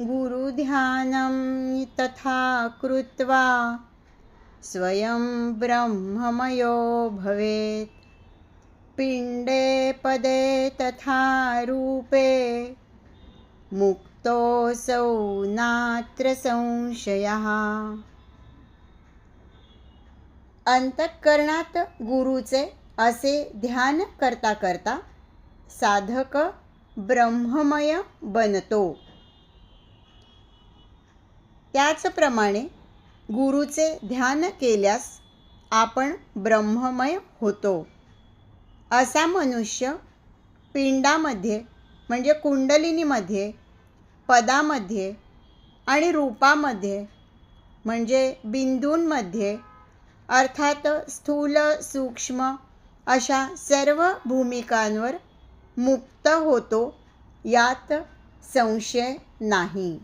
गुरुध्यानं तथा कृत्वा स्वयं ब्रह्ममयो भवेत्। पिण्डे पदे तथा रूपे मुक्तोऽसौ नात्र संशयः। अंतःकरणात गुरुचे असे ध्यान करता करता साधक ब्रह्ममय बनतो। त्याचप्रमाणे गुरुचे ध्यान केल्यास आपण ब्रह्ममय होतो. असा मनुष्य पिंडामध्ये म्हणजे कुंडलिनीमध्ये पदामध्ये आणि रूपामध्ये म्हणजे बिंदूंमध्ये अर्थात स्थूल सूक्ष्म अशा सर्व भूमिकांवर मुक्त होतो यात संशय नाही.